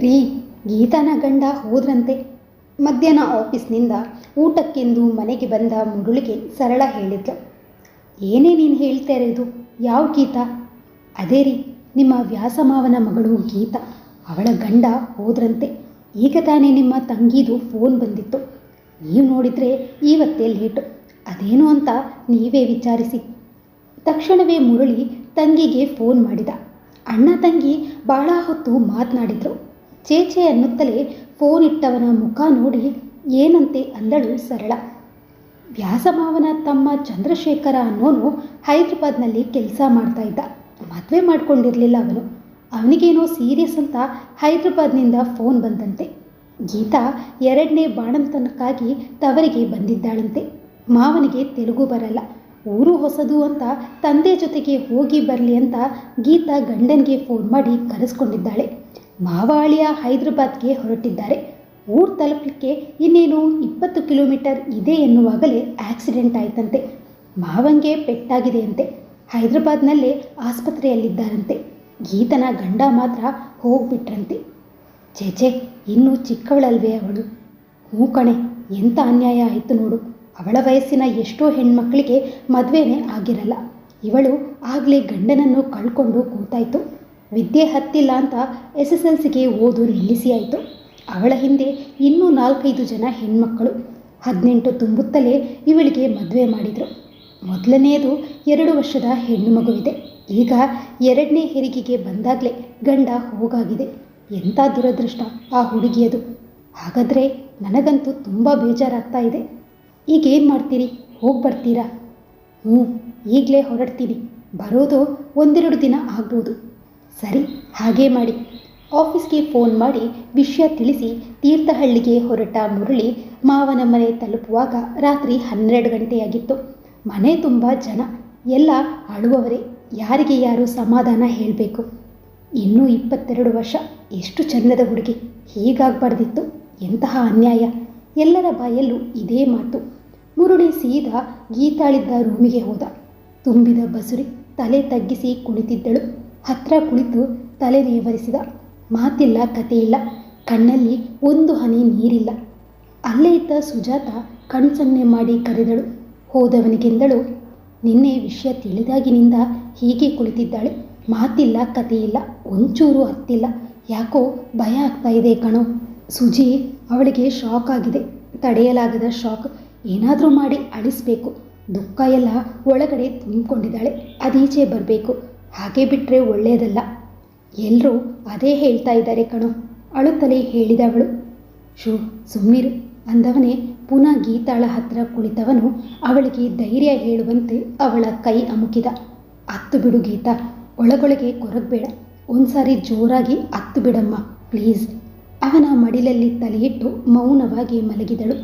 ರೀ, ಗೀತಾನ ಗಂಡ ಹೋದ್ರಂತೆ. ಮಧ್ಯಾಹ್ನ ಆಫೀಸ್ನಿಂದ ಊಟಕ್ಕೆಂದು ಮನೆಗೆ ಬಂದ ಮುರುಳಿಗೆ ಸರಳ ಹೇಳಿದ್ಲು. ಏನೇ ನೀನು ಹೇಳ್ತಾ ಇರೋದು, ಯಾವ ಗೀತ? ಅದೇ ರೀ, ನಿಮ್ಮ ವ್ಯಾಸಮಾವನ ಮಗಳು ಗೀತ. ಅವಳ ಗಂಡ ಹೋದ್ರಂತೆ. ಈಗ ತಾನೇ ನಿಮ್ಮ ತಂಗಿದು ಫೋನ್ ಬಂದಿತ್ತು. ನೀವು ನೋಡಿದರೆ ಇವತ್ತೇ ಲೇಟು. ಅದೇನು ಅಂತ ನೀವೇ ವಿಚಾರಿಸಿ. ತಕ್ಷಣವೇ ಮುರಳಿ ತಂಗಿಗೆ ಫೋನ್ ಮಾಡಿದ. ಅಣ್ಣ ತಂಗಿ ಭಾಳ ಹೊತ್ತು ಮಾತನಾಡಿದರು. ಚೇಚೆ ಅನ್ನುತ್ತಲೇ ಫೋನ್ ಇಟ್ಟವನ ಮುಖ ನೋಡಿ ಏನಂತೆ ಅಂದಳು ಸರಳ. ವ್ಯಾಸಮಾವನ ತಮ್ಮ ಚಂದ್ರಶೇಖರ ಅನ್ನೋನು ಹೈದ್ರಾಬಾದ್ನಲ್ಲಿ ಕೆಲಸ ಮಾಡ್ತಾ ಇದ್ದ. ಮದುವೆ ಮಾಡ್ಕೊಂಡಿರಲಿಲ್ಲ ಅವನು. ಅವನಿಗೇನೋ ಸೀರಿಯಸ್ ಅಂತ ಹೈದ್ರಾಬಾದ್ನಿಂದ ಫೋನ್ ಬಂದಂತೆ. ಗೀತಾ ಎರಡನೇ ಬಾಣಂತನಕ್ಕಾಗಿ ತವರಿಗೆ ಬಂದಿದ್ದಾಳಂತೆ. ಮಾವನಿಗೆ ತೆಲುಗು ಬರಲ್ಲ. ಊರು ಹೊಸದು ಅಂತ ತಂದೆ ಜೊತೆಗೆ ಹೋಗಿ ಬರಲಿ ಅಂತ ಗೀತಾ ಗಂಡನಿಗೆ ಫೋನ್ ಮಾಡಿ ಕರೆಸ್ಕೊಂಡಿದ್ದಾಳೆ. ಮಾವ ಹೈದರಾಬಾದ್ಗೆ ಹೊರಟಿದ್ದಾರೆ. ಊರು ತಲುಪಲಿಕ್ಕೆ ಇನ್ನೇನು ಇಪ್ಪತ್ತು ಕಿಲೋಮೀಟರ್ ಇದೆ ಎನ್ನುವಾಗಲೇ ಆಕ್ಸಿಡೆಂಟ್ ಆಯ್ತಂತೆ. ಮಾವಂಗೆ ಪೆಟ್ಟಾಗಿದೆ ಅಂತೆ ಹೈದ್ರಾಬಾದ್ನಲ್ಲೇ ಆಸ್ಪತ್ರೆಯಲ್ಲಿದ್ದಾರಂತೆ. ಗೀತನ ಗಂಡ ಮಾತ್ರ ಹೋಗ್ಬಿಟ್ರಂತೆ. ಚೇಚೆ ಇನ್ನೂ ಚಿಕ್ಕವಳಲ್ವೇ ಅವಳು? ಹ್ಞೂ ಕಣೆ ಎಂಥ ಅನ್ಯಾಯ ಆಯಿತು ನೋಡು. ಅವಳ ವಯಸ್ಸಿನ ಎಷ್ಟೋ ಹೆಣ್ಮಕ್ಳಿಗೆ ಮದುವೆನೇ ಆಗಿರಲ್ಲ. ಇವಳು ಆಗಲೇ ಗಂಡನನ್ನು ಕಳ್ಕೊಂಡು ಕೂತಾಯಿತು. ವಿದ್ಯೆ ಹತ್ತಿಲ್ಲ ಅಂತ ಎಸ್ ಎಸ್ ಎಲ್ ಸಿಗೆ ಓದು ನಿಲ್ಲಿಸಿ ಆಯಿತು. ಅವಳ ಹಿಂದೆ ಇನ್ನೂ ನಾಲ್ಕೈದು ಜನ ಹೆಣ್ಮಕ್ಕಳು. ಹದಿನೆಂಟು ತುಂಬುತ್ತಲೇ ಇವಳಿಗೆ ಮದುವೆ ಮಾಡಿದರು. ಮೊದಲನೆಯದು ಎರಡು ವರ್ಷದ ಹೆಣ್ಣು ಮಗುವಿದೆ. ಈಗ ಎರಡನೇ ಹೆರಿಗೆಗೆ ಬಂದಾಗಲೇ ಗಂಡ ಹೋಗಾಗಿದೆ. ಎಂಥ ದುರದೃಷ್ಟ ಆ ಹುಡುಗಿಯದು. ಹಾಗಾದರೆ ನನಗಂತೂ ತುಂಬ ಬೇಜಾರಾಗ್ತಾ ಇದೆ. ಈಗೇನು ಮಾಡ್ತೀರಿ? ಹೋಗಿ ಬರ್ತೀರಾ ಹ್ಞೂ, ಈಗಲೇ ಹೊರಡ್ತೀನಿ. ಬರೋದು ಒಂದೆರಡು ದಿನ ಆಗ್ಬೋದು. ಸರಿ, ಹಾಗೇ ಮಾಡಿ. ಆಫೀಸ್ಗೆ ಫೋನ್ ಮಾಡಿ ವಿಷಯ ತಿಳಿಸಿ ತೀರ್ಥಹಳ್ಳಿಗೆ ಹೊರಟ ಮುರಳಿ ಮಾವನ ಮನೆ ತಲುಪುವಾಗ ರಾತ್ರಿ ಹನ್ನೆರಡು ಗಂಟೆಯಾಗಿತ್ತು. ಮನೆ ತುಂಬ ಜನ, ಎಲ್ಲ ಅಳುವವರೇ ಯಾರಿಗೆ ಯಾರು ಸಮಾಧಾನ ಹೇಳಬೇಕು? ಇನ್ನೂ ಇಪ್ಪತ್ತೆರಡು ವರ್ಷ, ಎಷ್ಟು ಚಂದದ ಹುಡುಗಿ, ಹೀಗಾಗಬಾರ್ದಿತ್ತು, ಎಂತಹ ಅನ್ಯಾಯ? ಎಲ್ಲರ ಬಾಯಲ್ಲೂ ಇದೇ ಮಾತು. ಮುರುಳಿ ಸೀದಾ ಗೀತಾಳಿದ್ದ ರೂಮಿಗೆ ಹೋದ. ತುಂಬಿದ ಬಸುರಿ ತಲೆ ತಗ್ಗಿಸಿ ಕುಳಿತಿದ್ದಳು ಹತ್ರ ಕುಳಿತು ತಲೆ ನೇವರಿಸಿದ. ಮಾತಿಲ್ಲ, ಕಥೆಯಿಲ್ಲ. ಕಣ್ಣಲ್ಲಿ ಒಂದು ಹನಿ ನೀರಿಲ್ಲ. ಅಲ್ಲೇ ಇದ್ದ ಸುಜಾತ ಕಣ್ಸನ್ನೆ ಮಾಡಿ ಕರೆದಳು. ಹೋದವನಿಗೆಂದಳು, ನಿನ್ನೆ ವಿಷಯ ತಿಳಿದಾಗಿನಿಂದ ಹೀಗೆ ಕುಳಿತಿದ್ದಾಳೆ. ಮಾತಿಲ್ಲ, ಕಥೆಯಿಲ್ಲ. ಒಂಚೂರು ಹತ್ತಿಲ್ಲ ಯಾಕೋ ಭಯ ಆಗ್ತಾ ಇದೆ ಕಣೋ. ಸುಜಿ ಅವಳಿಗೆ ಶಾಕ್ ಆಗಿದೆ. ತಡೆಯಲಾಗದ ಶಾಕ್, ಏನಾದರೂ ಮಾಡಿ ಅಳಿಸ್ಬೇಕು. ದುಃಖ ಎಲ್ಲ ಒಳಗಡೆ ತುಂಬಿಕೊಂಡಿದ್ದಾಳೆ. ಅದೀಚೆ ಬರಬೇಕು. ಹಾಗೆ ಬಿಟ್ಟರೆ ಒಳ್ಳೆಯದಲ್ಲ ಎಲ್ಲರೂ ಅದೇ ಹೇಳ್ತಾ ಇದ್ದಾರೆ ಕಣೋ, ಅಳುತ್ತಲೇ ಹೇಳಿದವಳು. ಶೂ ಸುಮ್ಮನಿರು ಅಂದವನೇ ಪುನಃ ಗೀತಾಳ ಹತ್ರ ಕುಳಿತವನು ಅವಳಿಗೆ ಧೈರ್ಯ ಹೇಳುವಂತೆ ಅವಳ ಕೈ ಅಮುಕಿದ. ಹತ್ತು ಬಿಡು ಗೀತಾ, ಒಳಗೊಳಗೆ ಕೊರಗಬೇಡ. ಒಂದ್ಸಾರಿ ಜೋರಾಗಿ ಹತ್ತು ಬಿಡಮ್ಮ, ಪ್ಲೀಸ್. ಅವನ ಮಡಿಲಲ್ಲಿ ತಲೆಯಿಟ್ಟು ಮೌನವಾಗಿ ಮಲಗಿದಳು.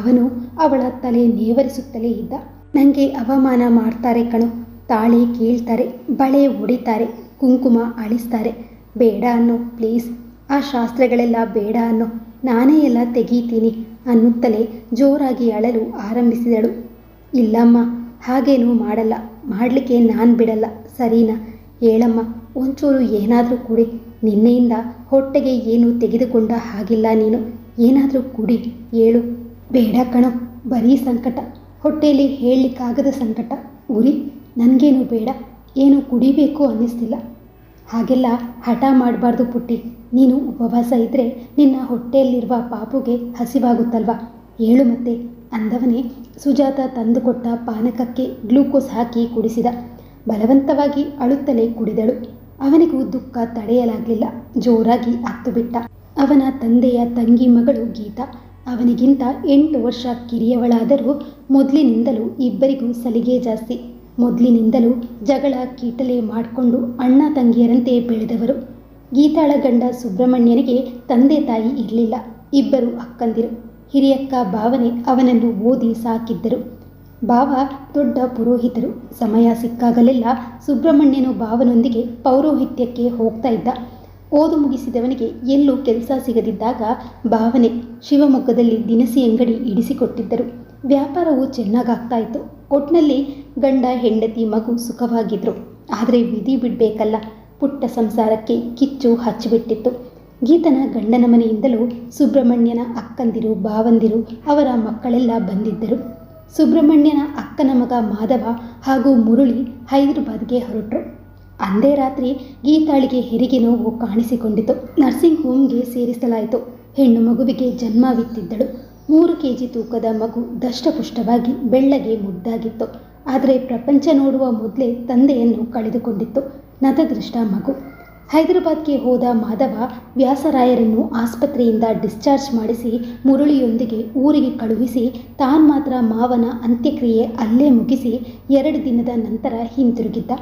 ಅವನು ಅವಳ ತಲೆ ನೇವರಿಸುತ್ತಲೇ ಇದ್ದ. ನನಗೆ ಅವಮಾನ ಮಾಡ್ತಾರೆ ಕಣೋ ತಾಳಿ ಕೀಳ್ತಾರೆ, ಬಳೆ ಹೊಡಿತಾರೆ ಕುಂಕುಮ ಅಳಿಸ್ತಾರೆ. ಬೇಡ ಅನ್ನೋ ಪ್ಲೀಸ್ ಆ ಶಾಸ್ತ್ರಗಳೆಲ್ಲ ಬೇಡ ಅನ್ನೋ, ನಾನೇ ಎಲ್ಲ ತೆಗೀತೀನಿ ಅನ್ನುತ್ತಲೇ ಜೋರಾಗಿ ಅಳಲು ಆರಂಭಿಸಿದಳು. ಇಲ್ಲಮ್ಮ, ಹಾಗೇನೂ ಮಾಡಲ್ಲ. ಮಾಡಲಿಕ್ಕೆ ನಾನು ಬಿಡಲ್ಲ, ಸರಿನಾ. ಹೇಳಮ್ಮ, ಒಂಚೂರು ಏನಾದರೂ ಕುಡಿ. ನಿನ್ನೆಯಿಂದ ಹೊಟ್ಟೆಗೆ ಏನು ತೆಗೆದುಕೊಂಡ ಹಾಗಿಲ್ಲ ನೀನು. ಏನಾದರೂ ಕುಡಿ ಹೇಳು ಬೇಡ ಕಣೋ, ಬರೀ ಸಂಕಟ. ಹೊಟ್ಟೆಯಲ್ಲಿ ಹೇಳಲಿಕ್ಕಾಗದ ಸಂಕಟ. ಉರಿ ನನಗೇನು ಬೇಡ, ಏನು ಕುಡಿಬೇಕು ಅನ್ನಿಸ್ತಿಲ್ಲ. ಹಾಗೆಲ್ಲ ಹಠ ಮಾಡಬಾರ್ದು ಪುಟ್ಟಿ. ನೀನು ಉಪವಾಸ ಇದ್ದರೆ ನಿನ್ನ ಹೊಟ್ಟೆಯಲ್ಲಿರುವ ಪಾಪುಗೆ ಹಸಿವಾಗುತ್ತಲ್ವಾ? ಹೇಳು ಮತ್ತೆ, ಅಂದವನೇ ಸುಜಾತ ತಂದುಕೊಟ್ಟ ಪಾನಕಕ್ಕೆ ಗ್ಲೂಕೋಸ್ ಹಾಕಿ ಕುಡಿಸಿದ. ಬಲವಂತವಾಗಿ ಅಳುತ್ತಲೇ ಕುಡಿದಳು. ಅವನಿಗೂ ದುಃಖ ತಡೆಯಲಾಗಲಿಲ್ಲ, ಜೋರಾಗಿ ಅತ್ತು ಬಿಟ್ಟ ಅವನ ತಂದೆಯ ತಂಗಿ ಮಗಳು ಗೀತಾ, ಅವನಿಗಿಂತ ಎಂಟು ವರ್ಷ ಕಿರಿಯವಳಾದರೂ ಮೊದಲಿನಿಂದಲೂ ಇಬ್ಬರಿಗೂ ಸಲಿಗೆ ಜಾಸ್ತಿ. ಮೊದಲಿನಿಂದಲೂ ಜಗಳ ಕೀಟಲೆ ಮಾಡಿಕೊಂಡು ಅಣ್ಣ ತಂಗಿಯರಂತೆ ಬೆಳೆದವರು. ಗೀತಾಳ ಗಂಡ ಸುಬ್ರಹ್ಮಣ್ಯನಿಗೆ ತಂದೆ ತಾಯಿ ಇರಲಿಲ್ಲ. ಇಬ್ಬರು ಅಕ್ಕಂದಿರು. ಹಿರಿಯಕ್ಕ ಭಾವನೆ ಅವನನ್ನು ಓದಿ ಸಾಕಿದ್ದರು. ಭಾವ ದೊಡ್ಡ ಪುರೋಹಿತರು. ಸಮಯ ಸಿಕ್ಕಾಗಲೆಲ್ಲ ಸುಬ್ರಹ್ಮಣ್ಯನು ಭಾವನೊಂದಿಗೆ ಪೌರೋಹಿತ್ಯಕ್ಕೆ ಹೋಗ್ತಾ ಇದ್ದ. ಓದು ಮುಗಿಸಿದವನಿಗೆ ಎಲ್ಲೂ ಕೆಲಸ ಸಿಗದಿದ್ದಾಗ ಭಾವನೆ ಶಿವಮೊಗ್ಗದಲ್ಲಿ ದಿನಸಿ ಅಂಗಡಿ ಇಡಿಸಿಕೊಟ್ಟಿದ್ದರು. ವ್ಯಾಪಾರವು ಚೆನ್ನಾಗಾಗ್ತಾ ಇತ್ತು. ಒಟ್ನಲ್ಲಿ ಗಂಡ, ಹೆಂಡತಿ, ಮಗು ಸುಖವಾಗಿದ್ರು. ಆದರೆ ವಿಧಿ ಬಿಡಬೇಕಲ್ಲ. ಪುಟ್ಟ ಸಂಸಾರಕ್ಕೆ ಕಿಚ್ಚು ಹಚ್ಚಿಬಿಟ್ಟಿತ್ತು. ಗೀತನ ಗಂಡನ ಮನೆಯಿಂದಲೂ ಸುಬ್ರಹ್ಮಣ್ಯನ ಅಕ್ಕಂದಿರು ಭಾವಂದಿರು ಅವರ ಮಕ್ಕಳೆಲ್ಲ ಬಂದಿದ್ದರು. ಸುಬ್ರಹ್ಮಣ್ಯನ ಅಕ್ಕನ ಮಗ ಮಾಧವ ಹಾಗೂ ಮುರುಳಿ ಹೈದರಾಬಾದ್ಗೆ ಹೊರಟರು. ಅಂದೇ ರಾತ್ರಿ ಗೀತಾಳಿಗೆ ಹೆರಿಗೆ ನೋವು ಕಾಣಿಸಿಕೊಂಡಿತು. ನರ್ಸಿಂಗ್ ಹೋಮ್ಗೆ ಸೇರಿಸಲಾಯಿತು. ಹೆಣ್ಣು ಮಗುವಿಗೆ ಜನ್ಮವಿತ್ತಿದ್ದಳು ಮೂರು ಕೆ ಜಿ ತೂಕದ ಮಗು ದಷ್ಟಪುಷ್ಟವಾಗಿ ಬೆಳ್ಳಗೆ ಮುದ್ದಾಗಿತ್ತು. ಆದರೆ ಪ್ರಪಂಚ ನೋಡುವ ಮೊದಲೇ ತಂದೆಯನ್ನು ಕಳೆದುಕೊಂಡಿತ್ತು ನತದೃಷ್ಟ ಮಗು. ಹೈದರಾಬಾದ್ಗೆ ಹೋದ ಮಾಧವ ವ್ಯಾಸರಾಯರನ್ನು ಆಸ್ಪತ್ರೆಯಿಂದ ಡಿಸ್ಚಾರ್ಜ್ ಮಾಡಿಸಿ ಮುರಳಿಯೊಂದಿಗೆ ಊರಿಗೆ ಕಳುಹಿಸಿ ತಾನು ಮಾತ್ರ ಮಾವನ ಅಂತ್ಯಕ್ರಿಯೆ ಅಲ್ಲೇ ಮುಗಿಸಿ ಎರಡು ದಿನದ ನಂತರ ಹಿಂತಿರುಗಿದ್ದ.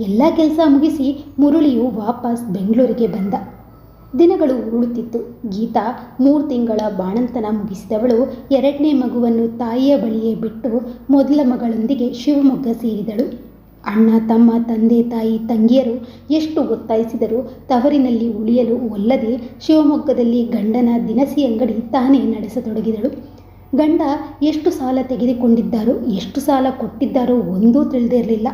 ಎಲ್ಲ ಕೆಲಸ ಮುಗಿಸಿ ಮುರಳಿಯು ವಾಪಸ್ ಬೆಂಗಳೂರಿಗೆ ಬಂದ. ದಿನಗಳು ಉರುಳುತ್ತಿತ್ತು. ಗೀತಾ ಮೂರು ತಿಂಗಳ ಬಾಣಂತನ ಮುಗಿಸಿದವಳು ಎರಡನೇ ಮಗುವನ್ನು ತಾಯಿಯ ಬಳಿಯೇ ಬಿಟ್ಟು ಮೊದಲ ಮಗಳೊಂದಿಗೆ ಶಿವಮೊಗ್ಗ ಸೇರಿದಳು. ಅಣ್ಣ, ತಮ್ಮ, ತಂದೆ, ತಾಯಿ, ತಂಗಿಯರು ಎಷ್ಟು ಒತ್ತಾಯಿಸಿದರೂ ತವರಿನಲ್ಲಿ ಉಳಿಯಲು ಒಲ್ಲದೆ ಶಿವಮೊಗ್ಗದಲ್ಲಿ ಗಂಡನ ದಿನಸಿ ಅಂಗಡಿ ತಾನೇ ನಡೆಸತೊಡಗಿದಳು. ಗಂಡ ಎಷ್ಟು ಸಾಲ ತೆಗೆದುಕೊಂಡಿದ್ದಾರೋ, ಎಷ್ಟು ಸಾಲ ಕೊಟ್ಟಿದ್ದಾರೋ ಒಂದೂ ತಿಳಿದಿರಲಿಲ್ಲ.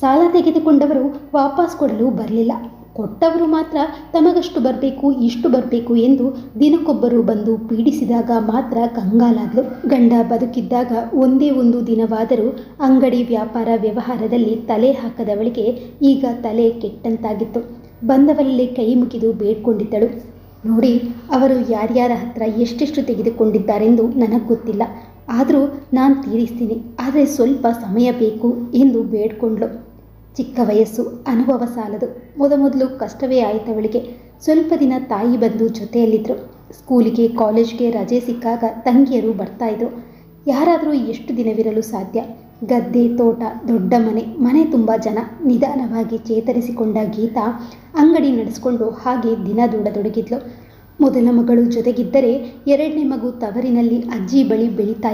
ಸಾಲ ತೆಗೆದುಕೊಂಡವರು ವಾಪಸ್ ಕೊಡಲು ಬರಲಿಲ್ಲ. ಕೊಟ್ಟವರು ಮಾತ್ರ ತಮಗಷ್ಟು ಬರಬೇಕು, ಇಷ್ಟು ಬರಬೇಕು ಎಂದು ದಿನಕ್ಕೊಬ್ಬರು ಬಂದು ಪೀಡಿಸಿದಾಗ ಮಾತ್ರ ಕಂಗಾಲಾದ್ಲು. ಗಂಡ ಬದುಕಿದ್ದಾಗ ಒಂದೇ ಒಂದು ದಿನವಾದರೂ ಅಂಗಡಿ ವ್ಯಾಪಾರ ವ್ಯವಹಾರದಲ್ಲಿ ತಲೆ ಹಾಕದವಳಿಗೆ ಈಗ ತಲೆ ಕೆಟ್ಟಂತಾಗಿತ್ತು. ಬಂದವರಲ್ಲಿ ಕೈ ಮುಗಿದು ಬೇಡ್ಕೊಂಡಿದ್ದಳು. ನೋಡಿ, ಅವರು ಯಾರ್ಯಾರ ಹತ್ರ ಎಷ್ಟೆಷ್ಟು ತೆಗೆದುಕೊಂಡಿದ್ದಾರೆಂದು ನನಗೆ ಗೊತ್ತಿಲ್ಲ. ಆದರೂ ನಾನು ತೀರಿಸ್ತೀನಿ. ಆದರೆ ಸ್ವಲ್ಪ ಸಮಯ ಬೇಕು ಎಂದು ಬೇಡ್ಕೊಂಡ್ಳು. ಚಿಕ್ಕ ವಯಸ್ಸು ಅನುಭವ ಸಾಲದು. ಮೊದಮೊದಲು ಕಷ್ಟವೇ ಆಯಿತವಳಿಗೆ ಸ್ವಲ್ಪ ದಿನ ತಾಯಿ ಬಂದು ಜೊತೆಯಲ್ಲಿದ್ದರು ಸ್ಕೂಲಿಗೆ, ಕಾಲೇಜ್ಗೆ ರಜೆ ಸಿಕ್ಕಾಗ ತಂಗಿಯರು ಬರ್ತಾಯಿದ್ರು ಯಾರಾದರೂ ಎಷ್ಟು ದಿನವಿರಲು ಸಾಧ್ಯ? ಗದ್ದೆ, ತೋಟ, ದೊಡ್ಡ ಮನೆ ಮನೆ ತುಂಬ ಜನ. ನಿಧಾನವಾಗಿ ಚೇತರಿಸಿಕೊಂಡ ಗೀತಾ ಅಂಗಡಿ ನಡೆಸ್ಕೊಂಡು ಹಾಗೆ ದಿನ ದೂಡದೊಡಗಿದ್ಲು ಮೊದಲ ಮಗಳು ಜೊತೆಗಿದ್ದರೆ ಎರಡನೇ ಮಗು ತವರಿನಲ್ಲಿ ಅಜ್ಜಿ ಬಳಿ ಬೆಳೀತಾ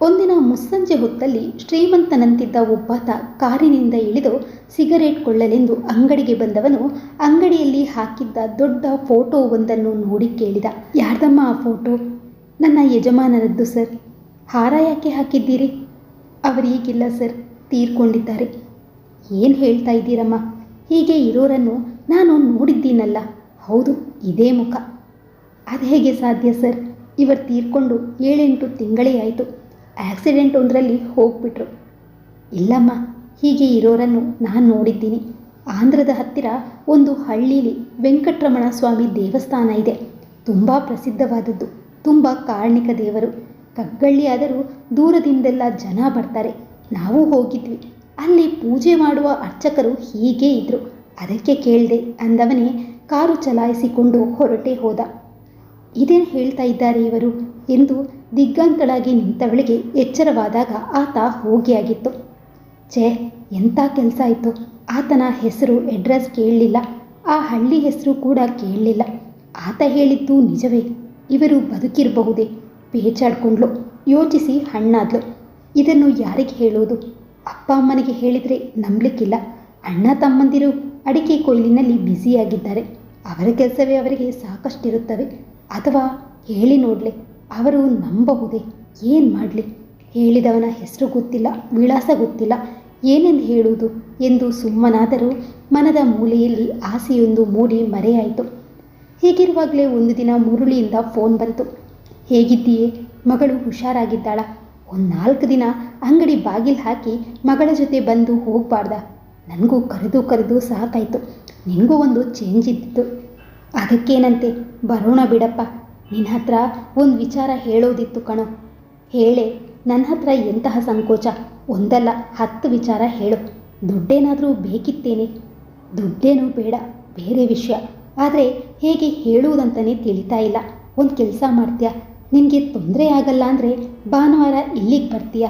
ಒಂದಿನ ಮುಸ್ಸಂಜೆ ಹೊತ್ತಲ್ಲಿ ಶ್ರೀಮಂತನಂತಿದ್ದ ಒಬ್ಬಾತ ಕಾರಿನಿಂದ ಇಳಿದು ಸಿಗರೇಟ್ ಕೊಳ್ಳಲೆಂದು ಅಂಗಡಿಗೆ ಬಂದವನು ಅಂಗಡಿಯಲ್ಲಿ ಹಾಕಿದ್ದ ದೊಡ್ಡ ಫೋಟೋ ಒಂದನ್ನು ನೋಡಿ ಕೇಳಿದ, ಯಾರ್ದಮ್ಮ ಆ ಫೋಟೋ? ನನ್ನ ಯಜಮಾನರದ್ದು, ಸರ್. ಹಾರ ಯಾಕೆ ಹಾಕಿದ್ದೀರಿ? ಅವರೀಗಿಲ್ಲ ಸರ್. ತೀರ್ಕೊಂಡಿದ್ದಾರೆ. ಏನು ಹೇಳ್ತಾ ಇದ್ದೀರಮ್ಮ? ಹೀಗೆ ಇರೋರನ್ನು ನಾನು ನೋಡಿದ್ದೀನಲ್ಲ. ಹೌದು, ಇದೇ ಮುಖ. ಅದು ಹೇಗೆ ಸಾಧ್ಯ, ಸರ್? ಇವರು ತೀರ್ಕೊಂಡು ಏಳೆಂಟು ತಿಂಗಳೇ ಆಯಿತು. ಆಕ್ಸಿಡೆಂಟ್ ಒಂದರಲ್ಲಿ ಹೋಗ್ಬಿಟ್ರು. ಇಲ್ಲಮ್ಮ, ಹೀಗೆ ಇರೋರನ್ನು ನಾನು ನೋಡಿದ್ದೀನಿ. ಆಂಧ್ರದ ಹತ್ತಿರ ಒಂದು ಹಳ್ಳೀಲಿ ವೆಂಕಟರಮಣ ಸ್ವಾಮಿ ದೇವಸ್ಥಾನ ಇದೆ. ತುಂಬ ಪ್ರಸಿದ್ಧವಾದದ್ದು, ತುಂಬ ಕಾರ್ಣಿಕ ದೇವರು. ಕಗ್ಗಳ್ಳಿಯಾದರೂ ದೂರದಿಂದೆಲ್ಲ ಜನ ಬರ್ತಾರೆ. ನಾವು ಹೋಗಿದ್ವಿ. ಅಲ್ಲಿ ಪೂಜೆ ಮಾಡುವ ಅರ್ಚಕರು ಹೀಗೇ ಇದ್ದರು ಅದಕ್ಕೆ ಕೇಳಿದೆ ಅಂದವನೇ ಕಾರು ಚಲಾಯಿಸಿಕೊಂಡು ಹೊರಟೇ ಹೋದ. ಇದೇನು ಹೇಳ್ತಾ ಇದ್ದಾರೆ ಇವರು ಎಂದು ದಿಗ್ಗಂತಳಾಗಿ ನಿಂತವಳಿಗೆ ಎಚ್ಚರವಾದಾಗ ಆತ ಹೋಗಿಯಾಗಿತ್ತು. ಛೇ ಎಂಥ ಕೆಲಸ ಆಯಿತು? ಆತನ ಹೆಸರು ಅಡ್ರೆಸ್ ಕೇಳಲಿಲ್ಲ. ಆ ಹಳ್ಳಿ ಹೆಸರು ಕೂಡ ಕೇಳಲಿಲ್ಲ. ಆತ ಹೇಳಿದ್ದು ನಿಜವೇ? ಇವರು ಬದುಕಿರಬಹುದೇ? ಪೇಚಾಡ್ಕೊಂಡ್ಲು ಯೋಚಿಸಿ ಹಣ್ಣಾದ್ಲು ಇದನ್ನು ಯಾರಿಗೆ ಹೇಳೋದು? ಅಪ್ಪ ಅಮ್ಮನಿಗೆ ಹೇಳಿದರೆ ನಂಬಲಿಕ್ಕಿಲ್ಲ. ಅಣ್ಣ ತಮ್ಮಂದಿರು ಅಡಿಕೆ ಕೊಯ್ಲಿನಲ್ಲಿ ಬ್ಯುಸಿಯಾಗಿದ್ದಾರೆ. ಅವರ ಕೆಲಸವೇ ಅವರಿಗೆ ಸಾಕಷ್ಟಿರುತ್ತವೆ. ಅಥವಾ ಹೇಳಿ ನೋಡಲಿ. ಅವರು ನಂಬಬಹುದೇ? ಏನು ಮಾಡಲಿ? ಹೇಳಿದವನ ಹೆಸರು ಗೊತ್ತಿಲ್ಲ, ವಿಳಾಸ ಗೊತ್ತಿಲ್ಲ. ಏನೆಂದು ಹೇಳುವುದು ಎಂದು ಸುಮ್ಮನಾದರೂ ಮನದ ಮೂಲೆಯಲ್ಲಿ ಆಸೆಯೊಂದು ಮೂಡಿ ಮರೆಯಾಯಿತು. ಹೀಗಿರುವಾಗಲೇ ಒಂದು ದಿನ ಮುರುಳಿಯಿಂದ ಫೋನ್ ಬಂತು. ಹೇಗಿದ್ದೀಯೇ? ಮಗಳು ಹುಷಾರಾಗಿದ್ದಾಳ. ಒಂದು ನಾಲ್ಕು ದಿನ ಅಂಗಡಿ ಬಾಗಿಲು ಹಾಕಿ ಮಗಳ ಜೊತೆ ಬಂದು ಹೋಗಬಾರ್ದ. ನನಗೂ ಕರೆದು ಕರೆದು ಸಾಕಾಯಿತು. ನಿನಗೂ ಒಂದು ಚೇಂಜ್ ಇದ್ದಿತ್ತು. ಅದಕ್ಕೇನಂತೆ? ಬರೋಣ ಬಿಡಪ್ಪ. ನಿನ್ನ ಹತ್ರ ಒಂದು ವಿಚಾರ ಹೇಳೋದಿತ್ತು ಕಣೋ. ಹೇಳೆ ನನ್ನ ಹತ್ರ ಎಂತಹ ಸಂಕೋಚ? ಒಂದಲ್ಲ, ಹತ್ತು ವಿಚಾರ ಹೇಳು. ದುಡ್ಡೇನಾದರೂ ಬೇಕಿತ್ತೇನೆ? ದುಡ್ಡೇನೂ ಬೇಡ, ಬೇರೆ ವಿಷಯ. ಆದರೆ ಹೇಗೆ ಹೇಳುವುದಂತಲೇ ತಿಳಿತಾ ಇಲ್ಲ. ಒಂದು ಕೆಲಸ ಮಾಡ್ತೀಯಾ? ನಿನಗೆ ತೊಂದರೆ ಆಗಲ್ಲ ಅಂದರೆ ಭಾನುವಾರ ಇಲ್ಲಿಗೆ ಬರ್ತೀಯಾ?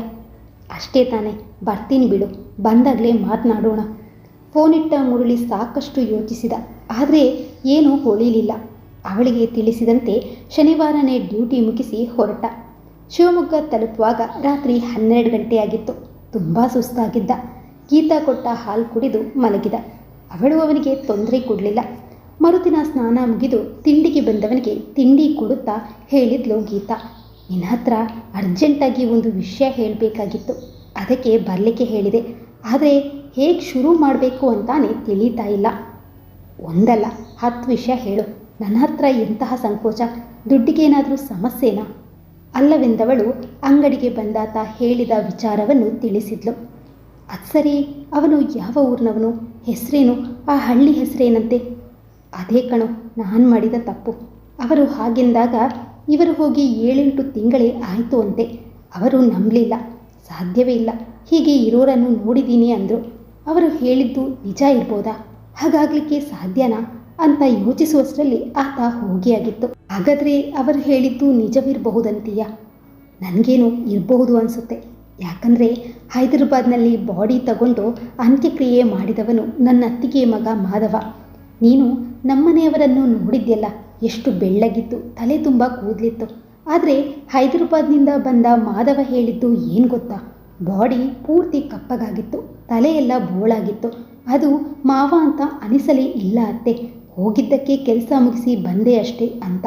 ಅಷ್ಟೇ ತಾನೇ, ಬರ್ತೀನಿ ಬಿಡು. ಬಂದಾಗಲೇ ಮಾತನಾಡೋಣ. ಫೋನಿಟ್ಟ ಮುರುಳಿ ಸಾಕಷ್ಟು ಯೋಚಿಸಿದ. ಆದರೆ ಏನೂ ಹೊಳಿಲಿಲ್ಲ. ಅವಳಿಗೆ ತಿಳಿಸಿದಂತೆ ಶನಿವಾರನೇ ಡ್ಯೂಟಿ ಮುಗಿಸಿ ಹೊರಟ. ಶಿವಮೊಗ್ಗ ತಲುಪುವಾಗ ರಾತ್ರಿ ಹನ್ನೆರಡು ಗಂಟೆಯಾಗಿತ್ತು. ತುಂಬ ಸುಸ್ತಾಗಿದ್ದ. ಗೀತಾ ಕೊಟ್ಟ ಹಾಲು ಕುಡಿದು ಮಲಗಿದ. ಅವಳು ಅವನಿಗೆ ತೊಂದರೆ ಕೊಡಲಿಲ್ಲ. ಮರುದಿನ ಸ್ನಾನ ಮುಗಿದು ತಿಂಡಿಗೆ ಬಂದವನಿಗೆ ತಿಂಡಿ ಕೊಡುತ್ತಾ ಹೇಳಿದ್ಲು ಗೀತಾ. ನಿನ್ನ ಹತ್ರ ಅರ್ಜೆಂಟಾಗಿ ಒಂದು ವಿಷಯ ಹೇಳಬೇಕಾಗಿತ್ತು. ಅದಕ್ಕೆ ಬರಲಿಕ್ಕೆ ಹೇಳಿದೆ. ಆದರೆ ಹೇಗೆ ಶುರು ಮಾಡಬೇಕು ಅಂತಾನೆ ತಿಳಿತಾ ಇಲ್ಲ. ಒಂದಲ್ಲ, ಹತ್ತು ವಿಷಯ ಹೇಳು. ನನ್ನ ಹತ್ರ ಎಂತಹ ಸಂಕೋಚ, ದುಡ್ಡಿಗೇನಾದರೂ ಸಮಸ್ಯೆನಾ? ಅಲ್ಲವೆಂದವಳು ಅಂಗಡಿಗೆ ಬಂದಾತ ಹೇಳಿದ ವಿಚಾರವನ್ನು ತಿಳಿಸಿದ್ಲು. ಅದು ಸರಿ, ಅವನು ಯಾವ ಊರಿನವನು, ಹೆಸರೇನು? ಆ ಹಳ್ಳಿ ಹೆಸರೇನಂತೆ? ಅದೇ ಕಣೋ, ನಾನು ಮಾಡಿದ ತಪ್ಪು. ಅವರು ಹಾಗೆಂದಾಗ ಇವರು ಹೋಗಿ ಏಳೆಂಟು ತಿಂಗಳೇ ಆಯಿತು ಅಂತೆ. ಅವರು ನಂಬಲಿಲ್ಲ, ಸಾಧ್ಯವೇ ಇಲ್ಲ. ಹೀಗೆ ಇರೋರನ್ನು ನೋಡಿದ್ದೀನಿ ಅಂದರು. ಅವರು ಹೇಳಿದ್ದು ನಿಜ ಇರ್ಬೋದಾ? ಹಾಗಾಗಲಿಕ್ಕೆ ಸಾಧ್ಯನಾ? ಅಂತ ಯೋಚಿಸುವಷ್ಟರಲ್ಲಿ ಆತ ಹೋಗಿಯಾಗಿತ್ತು. ಹಾಗಾದರೆ ಅವರು ಹೇಳಿದ್ದು ನಿಜವಿರಬಹುದಂತೀಯ? ನನಗೇನು ಇರಬಹುದು ಅನಿಸುತ್ತೆ. ಯಾಕಂದರೆ ಹೈದರಾಬಾದ್ನಲ್ಲಿ ಬಾಡಿ ತಗೊಂಡು ಅಂತ್ಯಕ್ರಿಯೆ ಮಾಡಿದವನು ನನ್ನ ಅತ್ತಿಗೆ ಮಗ ಮಾಧವ. ನೀನು ನಮ್ಮನೆಯವರನ್ನು ನೋಡಿದ್ಯಲ್ಲ, ಎಷ್ಟು ಬೆಳ್ಳಗಿತ್ತು, ತಲೆ ತುಂಬ ಕೂದಲಿತ್ತು. ಆದರೆ ಹೈದರಾಬಾದ್ನಿಂದ ಬಂದ ಮಾಧವ ಹೇಳಿದ್ದು ಏನು ಗೊತ್ತಾ? ಬಾಡಿ ಪೂರ್ತಿ ಕಪ್ಪಗಾಗಿತ್ತು, ತಲೆಯೆಲ್ಲ ಬೋಳಾಗಿತ್ತು. ಅದು ಮಾವ ಅಂತ ಅನಿಸಲೇ ಇಲ್ಲ ಅತ್ತೆ. ಹೋಗಿದ್ದಕ್ಕೆ ಕೆಲಸ ಮುಗಿಸಿ ಬಂದೆ ಅಷ್ಟೇ ಅಂತ.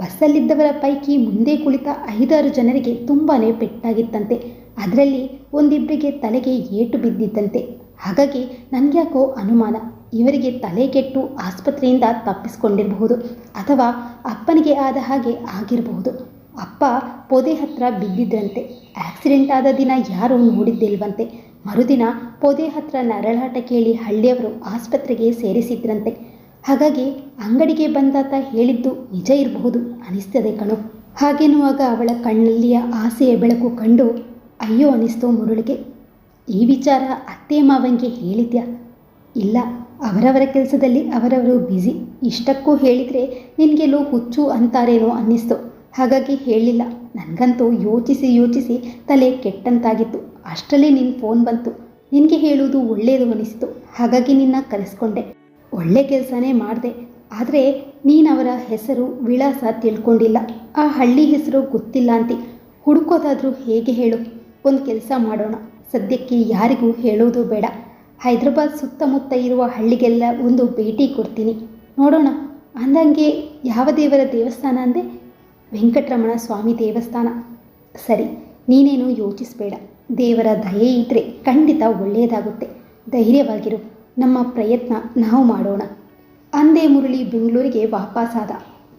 ಬಸ್ಸಲ್ಲಿದ್ದವರ ಪೈಕಿ ಮುಂದೆ ಕುಳಿತ ಐದಾರು ಜನರಿಗೆ ತುಂಬಾ ಪೆಟ್ಟಾಗಿತ್ತಂತೆ. ಅದರಲ್ಲಿ ಒಂದಿಬ್ಬರಿಗೆ ತಲೆಗೆ ಏಟು ಬಿದ್ದಿದ್ದಂತೆ ಹಾಗಾಗಿ ನನಗ್ಯಾಕೋ ಅನುಮಾನ. ಇವರಿಗೆ ತಲೆ ಕೆಟ್ಟು ಆಸ್ಪತ್ರೆಯಿಂದ ತಪ್ಪಿಸ್ಕೊಂಡಿರಬಹುದು ಅಥವಾ ಅಪ್ಪನಿಗೆ ಆದ ಹಾಗೆ ಆಗಿರಬಹುದು. ಅಪ್ಪ ಪೊದೆ ಹತ್ರ ಬಿದ್ದಿದ್ರಂತೆ. ಆಕ್ಸಿಡೆಂಟ್ ಆದ ದಿನ ಯಾರೂ ನೋಡಿದ್ದಿಲ್ವಂತೆ. ಮರುದಿನ ಪೊದೆ ಹತ್ರ ನರಳಾಟ ಕೇಳಿ ಹಳ್ಳಿಯವರು ಆಸ್ಪತ್ರೆಗೆ ಸೇರಿಸಿದ್ರಂತೆ. ಹಾಗಾಗಿ ಅಂಗಡಿಗೆ ಬಂದಾತ ಹೇಳಿದ್ದು ನಿಜ ಇರಬಹುದು ಅನಿಸ್ತದೆ ಕಣೋ. ಹಾಗೆನ್ನುವಾಗ ಅವಳ ಕಣ್ಣಲ್ಲಿಯ ಆಸೆಯ ಬೆಳಕು ಕಂಡು, ಅಯ್ಯೋ ಅನಿಸ್ತು ಮುರುಳಿಗೆ, ಈ ವಿಚಾರ ಅತ್ತೆ ಮಾವಂಗೆ ಹೇಳಿದ್ಯಾ? ಇಲ್ಲ, ಅವರವರ ಕೆಲಸದಲ್ಲಿ ಅವರವರು ಬ್ಯುಸಿ, ಇಷ್ಟಕ್ಕೂ ಹೇಳಿದರೆ ನಿನಗೆಲ್ಲೋ ಹುಚ್ಚು ಅಂತಾರೇನೋ ಅನ್ನಿಸ್ತು. ಹಾಗಾಗಿ ಹೇಳಿಲ್ಲ, ನನಗಂತೂ ಯೋಚಿಸಿ ಯೋಚಿಸಿ ತಲೆ ಕೆಟ್ಟಂತಾಗಿತ್ತು. ಅಷ್ಟರಲ್ಲಿ ನಿನ್ನ ಫೋನ್ ಬಂತು, ನಿನಗೆ ಹೇಳುವುದು ಒಳ್ಳೆಯದು ಅನಿಸ್ತು ಹಾಗಾಗಿ ನಿನ್ನ ಕರೆಸ್ಕೊಂಡೆ. ಒಳ್ಳೆ ಕೆಲಸನೇ ಮಾಡಿದೆ. ಆದರೆ ನೀನವರ ಹೆಸರು ವಿಳಾಸ ತಿಳ್ಕೊಂಡಿಲ್ಲ. ಆ ಹಳ್ಳಿ ಹೆಸರು ಗೊತ್ತಿಲ್ಲ ಅಂತಿ ಹುಡುಕೋದಾದರೂ ಹೇಗೆ ಹೇಳು? ಒಂದು ಕೆಲಸ ಮಾಡೋಣ. ಸದ್ಯಕ್ಕೆ ಯಾರಿಗೂ ಹೇಳೋದು ಬೇಡ. ಹೈದರಾಬಾದ್ ಸುತ್ತಮುತ್ತ ಇರುವ ಹಳ್ಳಿಗೆಲ್ಲ ಒಂದು ಭೇಟಿ ಕೊಡ್ತೀನಿ. ನೋಡೋಣ. ಅಂದಂಗೆ ಯಾವ ದೇವರ ದೇವಸ್ಥಾನ ಅಂದೆ? ವೆಂಕಟರಮಣ ಸ್ವಾಮಿ ದೇವಸ್ಥಾನ. ಸರಿ, ನೀನೇನು ಯೋಚಿಸಬೇಡ. ದೇವರ ದಯೆ ಇದ್ದರೆ ಖಂಡಿತ ಒಳ್ಳೆಯದಾಗುತ್ತೆ ಧೈರ್ಯವಾಗಿರು. ನಮ್ಮ ಪ್ರಯತ್ನ ನಾವು ಮಾಡೋಣ. ಅಂದೇ ಮುರಳಿ ಬೆಂಗಳೂರಿಗೆ ವಾಪಸ್ಸಾದ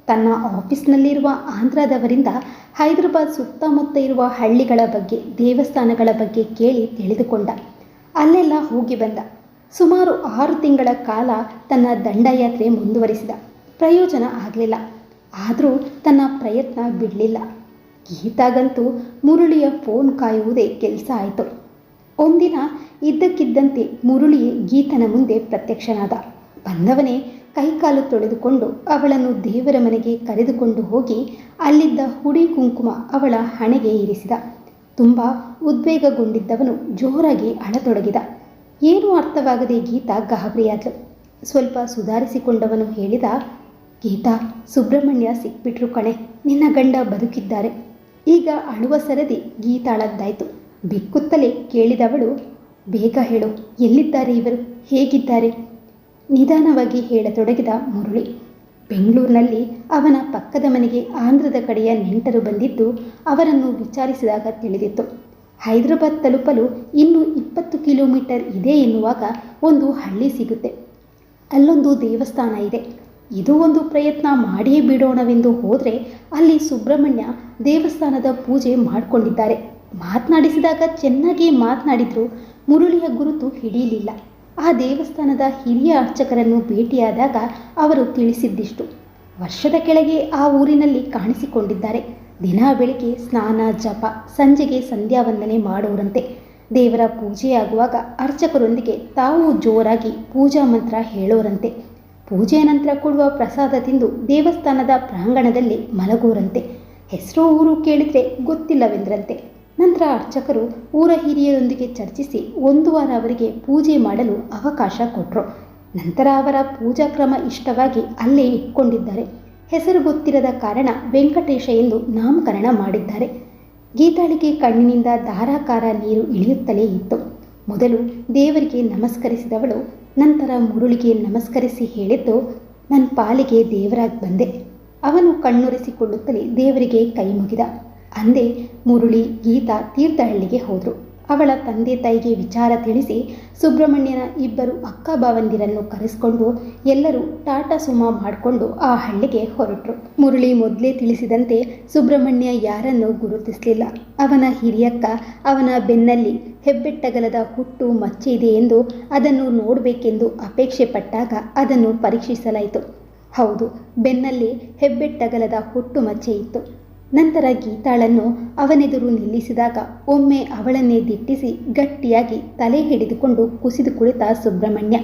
ತನ್ನ ಆಫೀಸ್ನಲ್ಲಿರುವ ಆಂಧ್ರದವರಿಂದ ಹೈದರಾಬಾದ್ ಸುತ್ತಮುತ್ತ ಇರುವ ಹಳ್ಳಿಗಳ ಬಗ್ಗೆ, ದೇವಸ್ಥಾನಗಳ ಬಗ್ಗೆ ಕೇಳಿ ತಿಳಿದುಕೊಂಡ. ಅಲ್ಲೆಲ್ಲ ಹೋಗಿ ಬಂದ. ಸುಮಾರು ಆರು ತಿಂಗಳ ಕಾಲ ತನ್ನ ದಂಡಯಾತ್ರೆ ಮುಂದುವರಿಸಿದ. ಪ್ರಯೋಜನ ಆಗಲಿಲ್ಲ. ಆದರೂ ತನ್ನ ಪ್ರಯತ್ನ ಬಿಡಲಿಲ್ಲ. ಗೀತಾಗಂತೂ ಮುರುಳಿಯ ಫೋನ್ ಕಾಯುವುದೇ ಕೆಲಸ ಆಯಿತು. ಒಂದಿನ ಇದ್ದಕ್ಕಿದ್ದಂತೆ ಮುರುಳಿ ಗೀತನ ಮುಂದೆ ಪ್ರತ್ಯಕ್ಷನಾದ. ಬಂದವನೇ ಕೈಕಾಲು ತೊಳೆದುಕೊಂಡು ಅವಳನ್ನು ದೇವರ ಮನೆಗೆ ಕರೆದುಕೊಂಡು ಹೋಗಿ ಅಲ್ಲಿದ್ದ ಹುಡಿ ಕುಂಕುಮ ಅವಳ ಹಣೆಗೆ ಇರಿಸಿದ. ತುಂಬ ಉದ್ವೇಗಗೊಂಡಿದ್ದವನು ಜೋರಾಗಿ ಅಳತೊಡಗಿದ. ಏನೂ ಅರ್ಥವಾಗದೆ ಗೀತಾ ಗಾಬರಿಯಾದಳು ಸ್ವಲ್ಪ ಸುಧಾರಿಸಿಕೊಂಡವನು ಹೇಳಿದ, ಗೀತಾ, ಸುಬ್ರಹ್ಮಣ್ಯ ಸಿಕ್ಬಿಟ್ರು ಕಣೆ, ನಿನ್ನ ಗಂಡ ಬದುಕಿದ್ದಾರೆ. ಈಗ ಅಳುವ ಸರದಿ ಗೀತಾಳದ್ದಾಯಿತು. ಬಿಕ್ಕುತ್ತಲೇ ಕೇಳಿದವಳು, ಬೇಗ ಹೇಳು, ಎಲ್ಲಿದ್ದಾರೆ ಇವರು? ಹೇಗಿದ್ದಾರೆ? ನಿಧಾನವಾಗಿ ಹೇಳತೊಡಗಿದ ಮುರುಳಿ. ಬೆಂಗಳೂರಿನಲ್ಲಿ ಅವನ ಪಕ್ಕದ ಮನೆಗೆ ಆಂಧ್ರದ ಕಡೆಯ ನೆಂಟರು ಬಂದಿದ್ದು ಅವರನ್ನು ವಿಚಾರಿಸಿದಾಗ ತಿಳಿದಿತ್ತು. ಹೈದರಾಬಾದ್ ತಲುಪಲು ಇನ್ನೂ ಇಪ್ಪತ್ತು ಕಿಲೋಮೀಟರ್ ಇದೆ ಎನ್ನುವಾಗ ಒಂದು ಹಳ್ಳಿ ಸಿಗುತ್ತೆ. ಅಲ್ಲೊಂದು ದೇವಸ್ಥಾನ ಇದೆ. ಇದು ಒಂದು ಪ್ರಯತ್ನ ಮಾಡಿಯೇ ಬಿಡೋಣವೆಂದು ಹೋದರೆ ಅಲ್ಲಿ ಸುಬ್ರಹ್ಮಣ್ಯ ದೇವಸ್ಥಾನದ ಪೂಜೆ ಮಾಡಿಕೊಂಡಿದ್ದಾರೆ. ಮಾತನಾಡಿಸಿದಾಗ ಚೆನ್ನಾಗಿ ಮಾತನಾಡಿದ್ರು, ಮುರುಳಿಯ ಗುರುತು ಹಿಡಿಯಲಿಲ್ಲ. ಆ ದೇವಸ್ಥಾನದ ಹಿರಿಯ ಅರ್ಚಕರನ್ನು ಭೇಟಿಯಾದಾಗ ಅವರು ತಿಳಿಸಿದ್ದಿಷ್ಟು. ವರ್ಷದ ಕೆಳಗೆ ಆ ಊರಿನಲ್ಲಿ ಕಾಣಿಸಿಕೊಂಡಿದ್ದಾರೆ. ದಿನ ಬೆಳಿಗ್ಗೆ ಸ್ನಾನ, ಜಪ, ಸಂಜೆಗೆ ಸಂಧ್ಯಾ ವಂದನೆ ಮಾಡೋರಂತೆ. ದೇವರ ಪೂಜೆಯಾಗುವಾಗ ಅರ್ಚಕರೊಂದಿಗೆ ತಾವು ಜೋರಾಗಿ ಪೂಜಾ ಮಂತ್ರ ಹೇಳೋರಂತೆ. ಪೂಜೆಯ ನಂತರ ಕೊಡುವ ಪ್ರಸಾದ ತಿಂದು ದೇವಸ್ಥಾನದ ಪ್ರಾಂಗಣದಲ್ಲಿ ಮಲಗೋರಂತೆ. ಹೆಸರು ಊರು ಕೇಳಿದರೆ ಗೊತ್ತಿಲ್ಲವೆಂದ್ರಂತೆ. ನಂತರ ಅರ್ಚಕರು ಊರ ಹಿರಿಯರೊಂದಿಗೆ ಚರ್ಚಿಸಿ ಒಂದು ವಾರ ಅವರಿಗೆ ಪೂಜೆ ಮಾಡಲು ಅವಕಾಶ ಕೊಟ್ಟರು ನಂತರ ಅವರ ಪೂಜಾ ಕ್ರಮ ಇಷ್ಟವಾಗಿ ಅಲ್ಲೇ ಇಟ್ಕೊಂಡಿದ್ದಾರೆ. ಹೆಸರು ಗೊತ್ತಿರದ ಕಾರಣ ವೆಂಕಟೇಶ ಎಂದು ನಾಮಕರಣ ಮಾಡಿದ್ದಾರೆ. ಗೀತಾಳಿಗೆ ಕಣ್ಣಿನಿಂದ ಧಾರಾಕಾರ ನೀರು ಇಳಿಯುತ್ತಲೇ ಇತ್ತು. ಮೊದಲು ದೇವರಿಗೆ ನಮಸ್ಕರಿಸಿದವಳು, ನಂತರ ಮುರುಳಿಗೆ ನಮಸ್ಕರಿಸಿ ಹೇಳಿದ್ದು ನನ್ನ ಪಾಲಿಗೆ ದೇವರಾಗಿ ಬಂದೆ. ಅವನು ಕಣ್ಣೊರೆಸಿಕೊಳ್ಳುತ್ತಲೇ ದೇವರಿಗೆ ಕೈ ಮುಗಿದ. ಅಂದೇ ಮುರುಳಿ ಗೀತಾ ತೀರ್ಥಹಳ್ಳಿಗೆ ಹೋದರು. ಅವಳ ತಂದೆ ತಾಯಿಗೆ ವಿಚಾರ ತಿಳಿಸಿ ಸುಬ್ರಹ್ಮಣ್ಯನ ಇಬ್ಬರು ಅಕ್ಕ ಬಾವಂದಿರನ್ನು ಕರೆಸಿಕೊಂಡು ಎಲ್ಲರೂ ಟಾಟಾ ಸುಮಾ ಮಾಡಿಕೊಂಡು ಆ ಹಳ್ಳಿಗೆ ಹೊರಟರು. ಮುರಳಿ ಮೊದಲೇ ತಿಳಿಸಿದಂತೆ ಸುಬ್ರಹ್ಮಣ್ಯ ಯಾರನ್ನು ಗುರುತಿಸಲಿಲ್ಲ. ಅವನ ಹಿರಿಯಕ್ಕ ಅವನ ಬೆನ್ನಲ್ಲಿ ಹೆಬ್ಬೆಟ್ಟಗಲದ ಹುಟ್ಟು ಮಚ್ಚೆ ಇದೆ ಎಂದು ಅದನ್ನು ನೋಡಬೇಕೆಂದು ಅಪೇಕ್ಷೆ ಪಟ್ಟಾಗ ಅದನ್ನು ಪರೀಕ್ಷಿಸಲಾಯಿತು. ಹೌದು, ಬೆನ್ನಲ್ಲಿ ಹೆಬ್ಬೆಟ್ಟಗಲದ ಹುಟ್ಟು ಮಚ್ಚೆ ಇತ್ತು. ನಂತರ ಗೀತಾಳನ್ನು ಅವನೆದುರು ನಿಲ್ಲಿಸಿದಾಗ ಒಮ್ಮೆ ಅವಳನ್ನೇ ದಿಟ್ಟಿಸಿ ಗಟ್ಟಿಯಾಗಿ ತಲೆ ಹಿಡಿದುಕೊಂಡು ಕುಸಿದು ಕುಳಿತ ಸುಬ್ರಹ್ಮಣ್ಯ.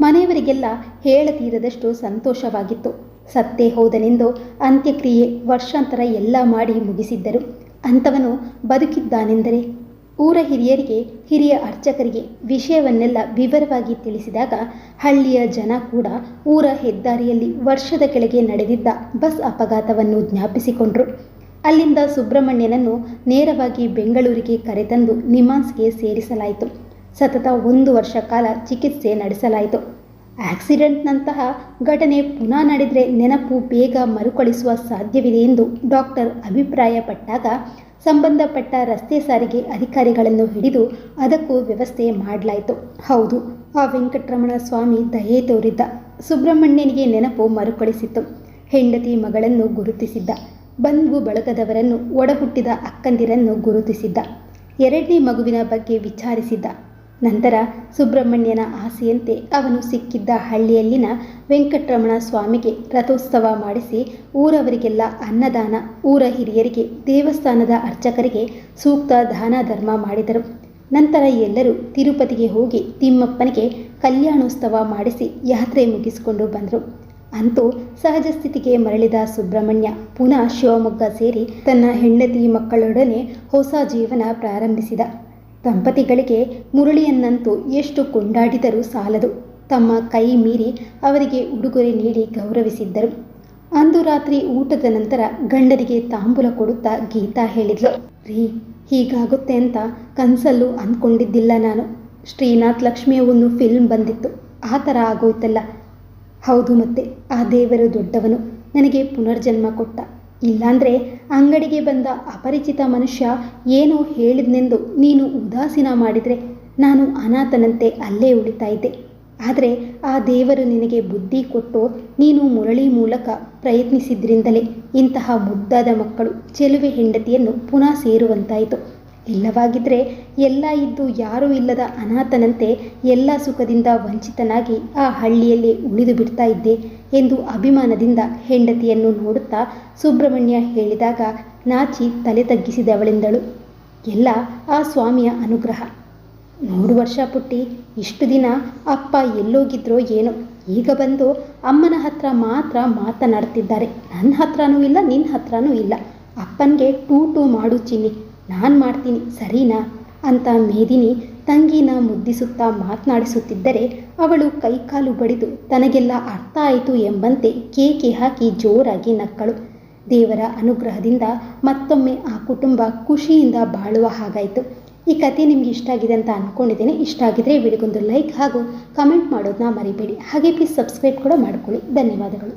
ಮನೆಯವರಿಗೆಲ್ಲ ಹೇಳತೀರದಷ್ಟು ಸಂತೋಷವಾಗಿತ್ತು. ಸತ್ತೇ ಹೋದನೆಂದು ಅಂತ್ಯಕ್ರಿಯೆ ವರ್ಷಾಂತರ ಎಲ್ಲ ಮಾಡಿ ಮುಗಿಸಿದ್ದರು. ಅಂಥವನು ಬದುಕಿದ್ದಾನೆಂದರೆ ಊರ ಹಿರಿಯರಿಗೆ, ಹಿರಿಯ ಅರ್ಚಕರಿಗೆ ವಿಷಯವನ್ನೆಲ್ಲ ವಿವರವಾಗಿ ತಿಳಿಸಿದಾಗ ಹಳ್ಳಿಯ ಜನ ಕೂಡ ಊರ ಹೆದ್ದಾರಿಯಲ್ಲಿ ವರ್ಷದ ಕೆಳಗೆ ನಡೆದಿದ್ದ ಬಸ್ ಅಪಘಾತವನ್ನು ಜ್ಞಾಪಿಸಿಕೊಂಡರು. ಅಲ್ಲಿಂದ ಸುಬ್ರಹ್ಮಣ್ಯನನ್ನು ನೇರವಾಗಿ ಬೆಂಗಳೂರಿಗೆ ಕರೆತಂದು ನಿಮಾನ್ಸ್ಗೆ ಸೇರಿಸಲಾಯಿತು. ಸತತ ಒಂದು ವರ್ಷ ಕಾಲ ಚಿಕಿತ್ಸೆ ನಡೆಸಲಾಯಿತು. ಆಕ್ಸಿಡೆಂಟ್ನಂತಹ ಘಟನೆ ಪುನಃ ನಡೆದರೆ ನೆನಪು ಬೇಗ ಮರುಕಳಿಸುವ ಸಾಧ್ಯವಿದೆ ಎಂದು ಡಾಕ್ಟರ್ ಅಭಿಪ್ರಾಯಪಟ್ಟಾಗ ಸಂಬಂಧಪಟ್ಟ ರಸ್ತೆ ಸಾರಿಗೆ ಅಧಿಕಾರಿಗಳನ್ನು ಹಿಡಿದು ಅದಕ್ಕೂ ವ್ಯವಸ್ಥೆ ಮಾಡಲಾಯಿತು. ಹೌದು, ಆ ವೆಂಕಟರಮಣ ಸ್ವಾಮಿ ದಯೆ ತೋರಿದ್ದ. ಸುಬ್ರಹ್ಮಣ್ಯನಿಗೆ ನೆನಪು ಮರುಕಳಿಸಿತ್ತು. ಹೆಂಡತಿ ಮಗಳನ್ನು ಗುರುತಿಸಿದ್ದ. ಬಂಧು ಬಳಗದವರನ್ನು ಒಡಹುಟ್ಟಿದ ಅಕ್ಕಂದಿರನ್ನು ಗುರುತಿಸಿದ್ದ. ಎರಡನೇ ಮಗುವಿನ ಬಗ್ಗೆ ವಿಚಾರಿಸಿದ್ದ. ನಂತರ ಸುಬ್ರಹ್ಮಣ್ಯನ ಆಸೆಯಂತೆ ಅವನು ಸಿಕ್ಕಿದ್ದ ಹಳ್ಳಿಯಲ್ಲಿನ ವೆಂಕಟರಮಣ ಸ್ವಾಮಿಗೆ ರಥೋತ್ಸವ ಮಾಡಿಸಿ ಊರವರಿಗೆಲ್ಲ ಅನ್ನದಾನ, ಊರ ಹಿರಿಯರಿಗೆ, ದೇವಸ್ಥಾನದ ಅರ್ಚಕರಿಗೆ ಸೂಕ್ತ ದಾನ ಧರ್ಮ ಮಾಡಿದರು. ನಂತರ ಎಲ್ಲರೂ ತಿರುಪತಿಗೆ ಹೋಗಿ ತಿಮ್ಮಪ್ಪನಿಗೆ ಕಲ್ಯಾಣೋತ್ಸವ ಮಾಡಿಸಿ ಯಾತ್ರೆ ಮುಗಿಸಿಕೊಂಡು ಬಂದರು. ಅಂತೂ ಸಹಜ ಸ್ಥಿತಿಗೆ ಮರಳಿದ ಸುಬ್ರಹ್ಮಣ್ಯ ಪುನಃ ಶಿವಮೊಗ್ಗ ಸೇರಿ ತನ್ನ ಹೆಂಡತಿ ಮಕ್ಕಳೊಡನೆ ಹೊಸ ಜೀವನ ಪ್ರಾರಂಭಿಸಿದ. ದಂಪತಿಗಳಿಗೆ ಮುರಳಿಯನ್ನಂತೂ ಎಷ್ಟು ಕೊಂಡಾಡಿದರೂ ಸಾಲದು. ತಮ್ಮ ಕೈ ಮೀರಿ ಅವರಿಗೆ ಉಡುಗೊರೆ ನೀಡಿ ಗೌರವಿಸಿದ್ದರು. ಅಂದು ರಾತ್ರಿ ಊಟದ ನಂತರ ಗಂಡರಿಗೆ ತಾಂಬೂಲ ಕೊಡುತ್ತಾ ಗೀತಾ ಹೇಳಿದ್ಲು, ರೀ, ಹೀಗಾಗುತ್ತೆ ಅಂತ ಕನಸಲ್ಲೂ ಅಂದ್ಕೊಂಡಿದ್ದಿಲ್ಲ ನಾನು. ಶ್ರೀನಾಥ್ ಲಕ್ಷ್ಮಿಯ ಫಿಲ್ಮ್ ಬಂದಿತ್ತು. ಆ ಥರ ಆಗೋಯ್ತಲ್ಲ. ಹೌದು ಮತ್ತೆ, ಆ ದೇವರು ದೊಡ್ಡವನು. ನನಗೆ ಪುನರ್ಜನ್ಮ ಕೊಟ್ಟ. ಇಲ್ಲಾಂದರೆ ಅಂಗಡಿಗೆ ಬಂದ ಅಪರಿಚಿತ ಮನುಷ್ಯ ಏನೋ ಹೇಳಿದ್ನೆಂದು ನೀನು ಉದಾಸೀನ ಮಾಡಿದರೆ ನಾನು ಅನಾಥನಂತೆ ಅಲ್ಲೇ ಉಳಿತಾ ಇದ್ದೆ. ಆದರೆ ಆ ದೇವರು ನಿನಗೆ ಬುದ್ಧಿ ಕೊಟ್ಟು ನೀನು ಮುರಳಿ ಮೂಲಕ ಪ್ರಯತ್ನಿಸಿದ್ರಿಂದಲೇ ಇಂತಹ ಮುದ್ದಾದ ಮಕ್ಕಳು ಚೆಲುವೆ ಹೆಂಡತಿಯನ್ನು ಪುನಃ ಸೇರುವಂತಾಯಿತು. ಇಲ್ಲವಾಗಿದ್ದರೆ ಎಲ್ಲ ಇದ್ದು ಯಾರೂ ಇಲ್ಲದ ಅನಾಥನಂತೆ ಎಲ್ಲ ಸುಖದಿಂದ ವಂಚಿತನಾಗಿ ಆ ಹಳ್ಳಿಯಲ್ಲಿ ಉಳಿದು ಬಿಡ್ತಾ ಇದ್ದೆ. ಎಂದು ಅಭಿಮಾನದಿಂದ ಹೆಂಡತಿಯನ್ನು ನೋಡುತ್ತಾ ಸುಬ್ರಹ್ಮಣ್ಯ ಹೇಳಿದಾಗ, ನಾಚಿ ತಲೆ ತಗ್ಗಿಸಿದವಳೆಂದಳು. ಎಲ್ಲ ಆ ಸ್ವಾಮಿಯ ಅನುಗ್ರಹ. ನೂರು ವರ್ಷ ಪುಟ್ಟಿ, ಇಷ್ಟು ದಿನ ಅಪ್ಪ ಎಲ್ಲೋಗಿದ್ರೋ ಏನೋ. ಈಗ ಬಂದು ಅಮ್ಮನ ಹತ್ರ ಮಾತ್ರ ಮಾತನಾಡ್ತಿದ್ದಾರೆ. ನನ್ನ ಹತ್ರನೂ ಇಲ್ಲ ನಿನ್ನ ಹತ್ರನೂ ಇಲ್ಲ. ಅಪ್ಪನಿಗೆ ಟೂ ಟೂ ಮಾಡು ಚಿನ್ನಿ. ನಾನು ಮಾಡ್ತೀನಿ, ಸರಿನಾ? ಅಂತ ಮೇದಿನಿ ತಂಗಿನ ಮುದ್ದಿಸುತ್ತಾ ಮಾತನಾಡಿಸುತ್ತಿದ್ದರೆ ಅವಳು ಕೈಕಾಲು ಬಡಿದು ತನಗೆಲ್ಲ ಅರ್ಥ ಆಯಿತು ಎಂಬಂತೆ ಕೇಕೆ ಹಾಕಿ ಜೋರಾಗಿ ನಕ್ಕಳು. ದೇವರ ಅನುಗ್ರಹದಿಂದ ಮತ್ತೊಮ್ಮೆ ಆ ಕುಟುಂಬ ಖುಷಿಯಿಂದ ಬಾಳುವ ಹಾಗಾಯಿತು. ಈ ಕತೆ ನಿಮ್ಗೆ ಇಷ್ಟ ಆಗಿದೆ ಅಂತ ಅಂದ್ಕೊಂಡಿದ್ದೇನೆ ಇಷ್ಟ ಆಗಿದ್ರೆ ವಿಡಿಗೊಂದು ಲೈಕ್ ಹಾಗೂ ಕಮೆಂಟ್ ಮಾಡೋದನ್ನ ಮರಿಬೇಡಿ. ಹಾಗೆ ಪ್ಲೀಸ್ ಸಬ್ಸ್ಕ್ರೈಬ್ ಕೂಡ ಮಾಡ್ಕೊಳ್ಳಿ. ಧನ್ಯವಾದಗಳು.